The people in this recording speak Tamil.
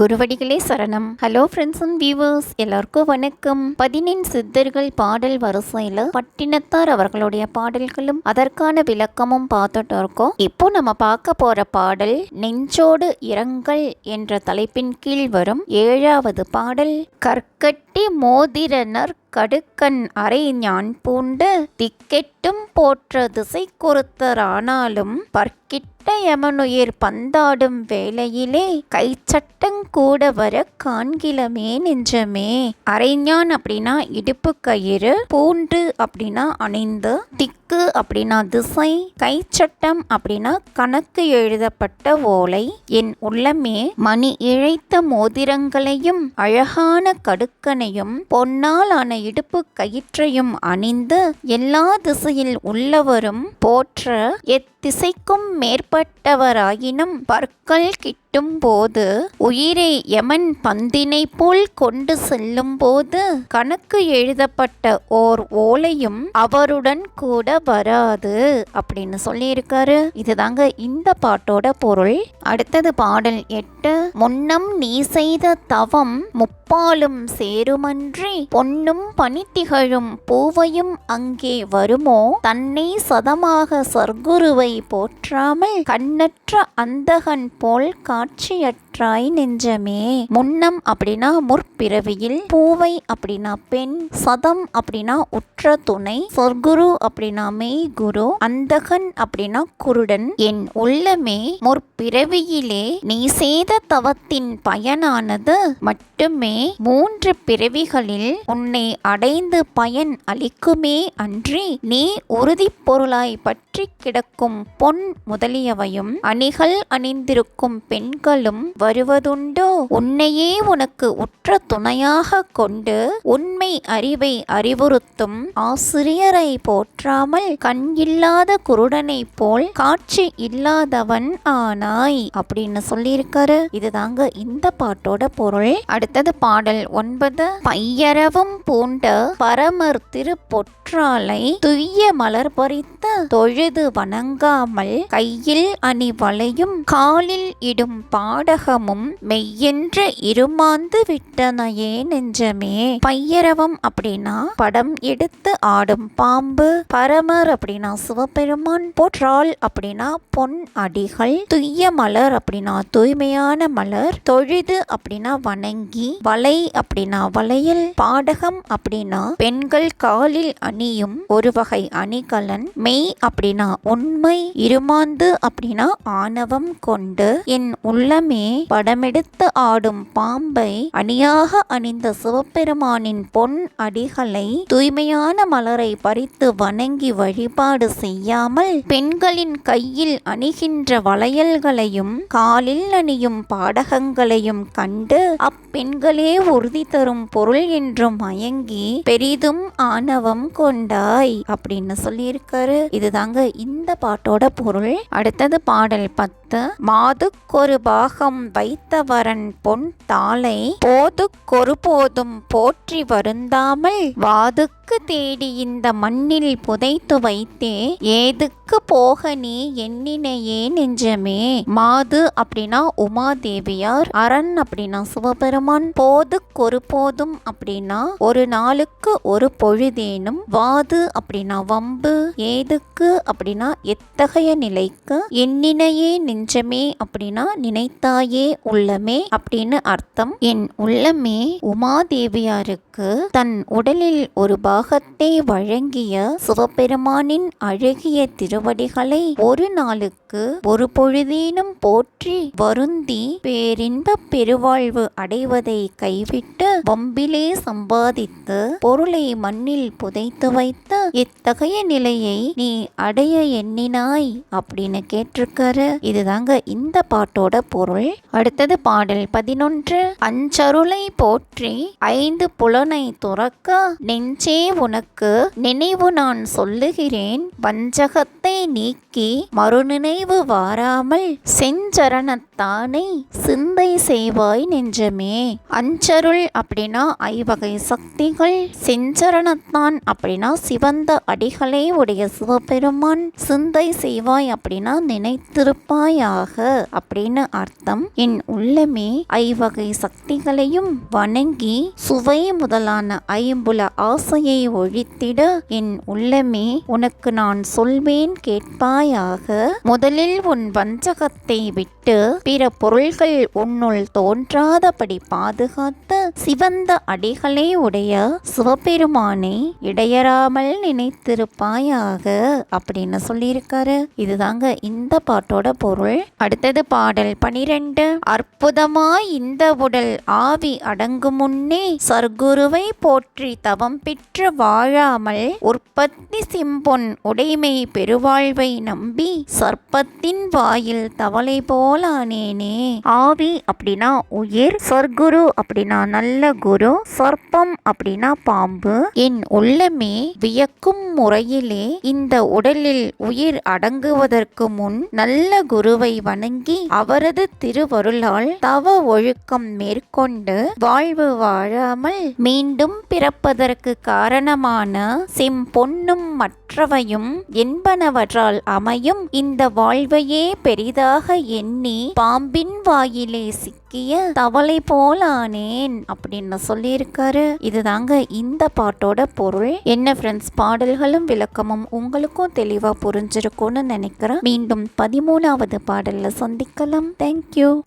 குருவடிகளே சரணம். ஹலோ ஃப்ரெண்ட்ஸ் அண்ட் வியூவர்ஸ் எல்லாருக்கும் வணக்கம். பதினெண் சித்தர்கள் பாடல் வரிசையில் பட்டினத்தார் அவர்களுடைய பாடல்களும் அதற்கான விளக்கமும் பார்த்துட்டு இருக்கோம். இப்போ நம்ம பார்க்க போற பாடல் நெஞ்சோடு இரங்கல் என்ற தலைப்பின் கீழ் வரும் ஏழாவது பாடல் கற்கட் கற்கட்டி மோதிரனர் கடுக்கன் அறை ஞான் பூண்டு திக்கெட்டும் போற்ற திசை கொடுத்தரானாலும் பற்கிட்ட யமனுயிர் பந்தாடும் வேளையிலே கைச்சட்டங் கூட வர காண்கிலமே நெஞ்சமே அரைஞான் அப்படின்னா இடுப்பு கயிறு பூண்டு அப்படின்னா அணிந்து கணக்கு அப்படின்னா திசை கைச்சட்டம் அப்படின்னா கணக்கு எழுதப்பட்ட ஓலை. என் உள்ளமே மணி இழைத்த மோதிரங்களையும் அழகான கடுக்கனையும் பொன்னால் ஆன இடுப்பு கயிற்றையும் அணிந்து எல்லா திசையில் உள்ளவரும் போற்ற எத்திசைக்கும் மேற்பட்டவராயினும் பற்கள் கிட்ட போது உயிரை யமன் பந்தினை போல் கொண்டு செல்லும் போது கணக்கு எழுதப்பட்ட ஓர் ஓலையும் அவருடன் கூட வராது அப்படின்னு சொல்லியிருக்காரு. இதுதாங்க இந்த பாட்டோட பொருள். அடுத்தது பாடல் எட்டு. முன்னம் நீ செய்த தவம் முப்பாலும் சேருமன்றி பொன்னும் பனித்திகழும் பூவையும் அங்கே வருமோ? தன்னை சதமாக சர்க்குருவை போற்றாமல் கண்ணற்ற அந்தகன் போல் మార్చి காட்சியற்றாய் நெஞ்சமே. முன்னம் அப்படின்னா முற்பிறவியில் பூவை அப்படின்னா பெண் சதம் அப்படின்னா உற்ற துணை சொர்க்குரு அப்படின்னா மெய் குரு அந்தகன் அப்படின்னா குருடன். என் உள்ளமே முற்பிறவியிலே நீ செய்த தவத்தின் பயனானது மட்டுமே. மூன்று பிறவிகளில் உன்னை அடைந்து பயன் அளிக்குமே அன்றி நீ உறுதி பொருளாய் பற்றி கிடக்கும் பொன் முதலியவையும் அணிகள் அணிந்திருக்கும் பெண்களும் வருவதுண்டோ? உன்னையே உனக்கு உற்ற துணையாக கொண்டு உண்மை அறிவை அறிவுறுத்தும் ஆசிரியரை போற்றாமல் கண் இல்லாத குருடனைப் போல் காட்சி இல்லாதவன் ஆனாய் அப்படின்னு சொல்லியிருக்காரு. இதுதாங்க இந்த பாட்டோட பொருள். அடுத்தது பாடல் ஒன்பது. பையரவும் பூண்ட பரமர் திரு பொற்றாலை துய்ய மலர் பறித்த தொழுது வணங்காமல் கையில் அணி வளையும் காலில் இடும் பாடகமும் மெய்யென்று இருமாந்து விட்டனையே நெஞ்சமே. பையரவம் அப்படின்னா படம் எடுத்து ஆடும் பாம்பு. பரமர் அப்படின்னா சிவபெருமான். பொற்றால் அப்படின்னா பொன் அடிகள். துய்ய மலர் அப்படின்னா தூய்மையான மலர். தொழுது அப்படின்னா வணங்கி. வலை அப்படின்னா வளையல். பாடகம் அப்படின்னா பெண்கள் காலில் அணியும் ஒரு வகை அணிகலன். மெய் அப்படின்னா உண்மை. இருமாந்து அப்படின்னா ஆணவம் கொண்டு. என் உள்ளமே படமெடுத்து ஆடும் பாம்பை அணியாக அணிந்த சிவபெருமானின் பொன் அடிகளை தூய்மையான மலரை பறித்து வணங்கி வழிபாடு செய்யாமல் பெண்களின் கையில் அணிகின்ற வளையல்களையும் காலில் அணியும் பாடகங்களையும் கண்டு அப்பெண்களே உறுதி தரும் பொருள் என்றும் மயங்கி பெரிதும் ஆணவம் கொண்டாய் அப்படின்னு சொல்லியிருக்காரு. இதுதாங்க இந்த பாட்டோட பொருள். அடுத்தது பாடல் பத்து. மாதுக்கொரு பாகம் வைத்தவரன் பொன் தாளை போதுக்கொரு போதும் போற்றி வருந்தாமல் எதுக்கு தேடி இந்த மண்ணில் புதைத்து வைத்தே? ஏதுக்கு போக நீ எண்ணினையே நெஞ்சமே? மாது அப்படின்னா உமாதேவியார் அரண் அப்படின்னா சிவபெருமான் போதுக்கொரு போதும் அப்படின்னா ஒரு நாளுக்கு ஒரு பொழுதேனும் வாது அப்படின்னா வம்பு ஏதுக்கு அப்படின்னா எத்தகைய நிலைக்கு? எண்ணினையே நெஞ்சமே அப்படின்னா நினைத்தாயே உள்ளமே அப்படின்னு அர்த்தம். என் உள்ளமே உமாதேவியாருக்கு தன் உடலில் ஒரு பா தாகத்தை வழங்கிய சிவபெருமானின் அழகிய திருவடிகளை ஒரு நாளுக்கு ஒரு பொழுதேனும் போற்றி வருந்தி பேரின்ப பெருவாழ்வு அடைவதை கைவிட்டு வம்பிலே சம்பாதித்து பொருளை மண்ணில் புதைத்து வைத்து இத்தகைய நிலையை நீ அடைய எண்ணினாய் அப்படின்னு கேட்டிருக்காரு. இதுதாங்க இந்த பாட்டோட பொருள். அடுத்தது பாடல் பதினொன்று. அஞ்சருளை போற்றி ஐந்து புலனை துறக்க நெஞ்சே உனக்கு நினைவு நான் சொல்லுகிறேன். வஞ்சகத்தை நீக்கி மறுநினைவு வாராமல் செஞ்சரணத்தானை சிந்தை செய்வாய் நெஞ்சமே. அஞ்சருள் அப்படின்னா ஐவகை சக்திகள் செஞ்சரணத்தான் அப்படின்னா சிவந்த அடிகளே உடைய சிவபெருமான் சிந்தை செய்வாய் அப்படின்னா நினைத்திருப்பாயாக அப்படின்னு அர்த்தம். என் உள்ளமே ஐவகை சக்திகளையும் வணங்கி சுவை முதலான ஐம்புல ஆசையை ஒழித்திட என் உள்ளமே உனக்கு நான் சொல்வேன் கேட்பாயாக. முதலில் உன் வஞ்சகத்தை விட்டு பிற பொருள்கள் உன்னுள் தோன்றாதபடி பாதுகாத்த சிவந்த அடிகளை உடைய சிவபெருமானை இடையறாமல் நினைத்திருப்பாயாக அப்படின்னு சொல்லியிருக்காரு. இதுதாங்க இந்த பாட்டோட பொருள். அடுத்தது பாடல் பனிரெண்டு. அற்புதமாய் இந்த உடல் ஆவி அடங்கும் முன்னே சர்க்குருவை போற்றி தவம் பெற்று வாழாமல் உற்பத்தி சிம்பொன் உடைமை பெருவாழ்வை நம்பி சர்ப்பத்தின் வாயில் தவளை போலானேனே. ஆவி அப்படின்னா உயிர் சொர்க்குரு அப்படின்னா நல்ல குரு சொற்பம் அப்படின்னா பாம்பு. என் உள்ளமே வியக்கும் முறையிலே இந்த உடலில் உயிர் அடங்குவதற்கு முன் நல்ல குருவை வணங்கி அவரது திருவருளால் தவ ஒழுக்கம் மேற்கொண்டு வாழ்வு வாழாமல் மீண்டும் பிறப்பதற்கு காரணமான செம்பொன்னும் மற்றவையும் என்பனவற்றால் அமையும் இந்த வாழ்வையே பெரிதாக எண்ணி பாம்பின் வாயிலே சிக்கிய தவளை போலானேன் அப்படின்னு சொல்லியிருக்காரு. இதுதாங்க இந்த பாட்டோட பொருள். என்ன ஃப்ரெண்ட்ஸ் பாடல்களும் விளக்கமும் உங்களுக்கும் தெளிவா புரிஞ்சிருக்கும்னு நினைக்கிறேன். மீண்டும் பதிமூணாவது பாடல்ல சந்திக்கலாம். தேங்க்யூ